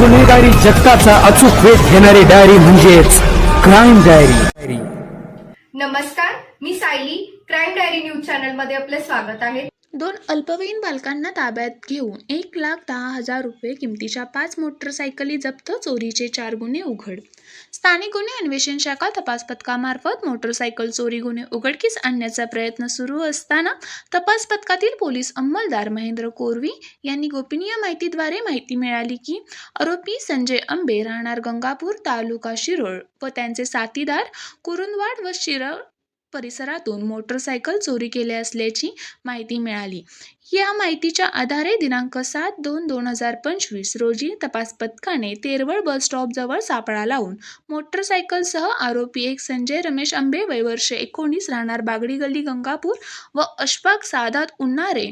गुन्हेगारी जगताचा अचूक वेध घेणारी डायरी म्हणजेच क्राईम डायरी नमस्कार मी सायली. क्राईम डायरी न्यूज चॅनलमध्ये आपलं स्वागत आहे. दोन अल्पवयीन बालकांना ताब्यात घेऊन एक लाख दहा हजार रुपये किमतीच्या पाच मोटरसायकली जप्त चोरीचे चार गुन्हे उघड. स्थानिक गुन्हे अन्वेषण शाखा तपास पथकामार्फत मोटरसायकल चोरी गुन्हे उघडकीस आणण्याचा प्रयत्न सुरू असताना तपास पथकातील पोलीस अंमलदार महेंद्र कोरवी यांनी गोपनीय माहितीद्वारे माहिती मिळाली की आरोपी संजय आंबे राहणार गंगापूर तालुका शिरोळ व त्यांचे साथीदार कुरुंदवाड व शिरोळ परिसरातून मोटरसायकल चोरी केले असल्याची माहिती मिळाली. या माहितीच्या आधारे दिनांक सात दोन दोन हजार पंचवीस रोजी तपास पथकाने तेरवळ बस स्टॉपजवळ सापळा लावून मोटरसायकलसह आरोपी एक संजय रमेश आंबे वय वर्ष एकोणीस राहणार बागडी गल्ली गंगापूर व अशफाक सादात उन्नारे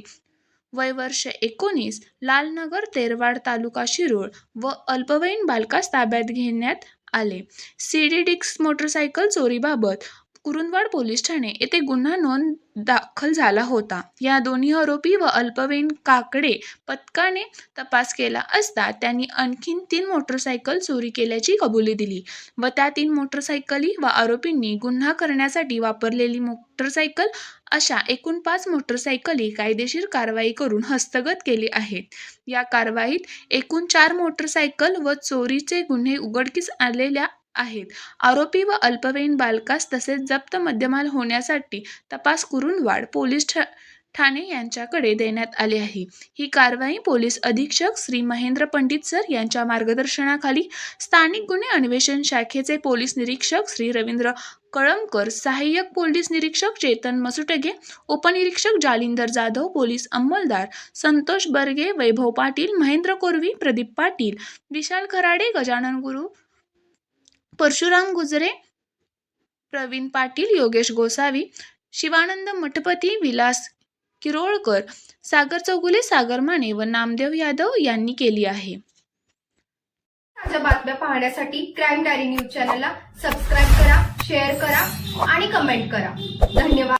वयवर्ष एकोणीस लालनगर तेरवाड तालुका शिरोळ व अल्पवयीन बालकास ताब्यात घेण्यात आले. सीडीडिक्स मोटरसायकल चोरीबाबत कुरुंदवाड पोलीस ठाणे येथे गुन्हा नोंद दाखल झाला होता. या दोन्ही आरोपी व अल्पवयीन काकडे पथकाने तपास केला असता त्यांनी आणखीन तीन मोटरसायकल चोरी केल्याची कबुली दिली व त्या तीन मोटरसायकली व आरोपींनी गुन्हा करण्यासाठी वापरलेली मोटरसायकल अशा एकूण पाच मोटरसायकली कायदेशीर कारवाई करून हस्तगत केली आहेत. या कारवाईत एकूण चार मोटरसायकल व चोरीचे गुन्हे उघडकीस आलेल्या आहेत. आरोपी व अल्पवयीन बालकास तसेच जप्त मध्यमाल होण्यासाठी तपास करून वाढ पोलीस ठ ठाणे यांच्याकडे देण्यात आले आहे. ही कारवाई पोलीस अधीक्षक श्री महेंद्र पंडित सर यांच्या मार्गदर्शनाखाली स्थानिक गुन्हे अन्वेषण शाखेचे पोलीस निरीक्षक श्री रवींद्र कळमकर सहाय्यक पोलीस निरीक्षक चेतन मसुटगे उपनिरीक्षक जालिंदर जाधव पोलीस अंमलदार संतोष बर्गे वैभव पाटील महेंद्र कोरवी प्रदीप पाटील विशाल खराडे गजानन गुरु परशुराम गुजरे प्रवीण पाटील योगेश गोसावी शिवानंद मठपती विलास किरोळकर सागर चौगुले सागर माने व नामदेव यादव यांनी केली आहे. ताज्या बातम्या पाहण्यासाठी क्राईम डायरी न्यूज चॅनलला सबस्क्राईब करा शेअर करा आणि कमेंट करा. धन्यवाद.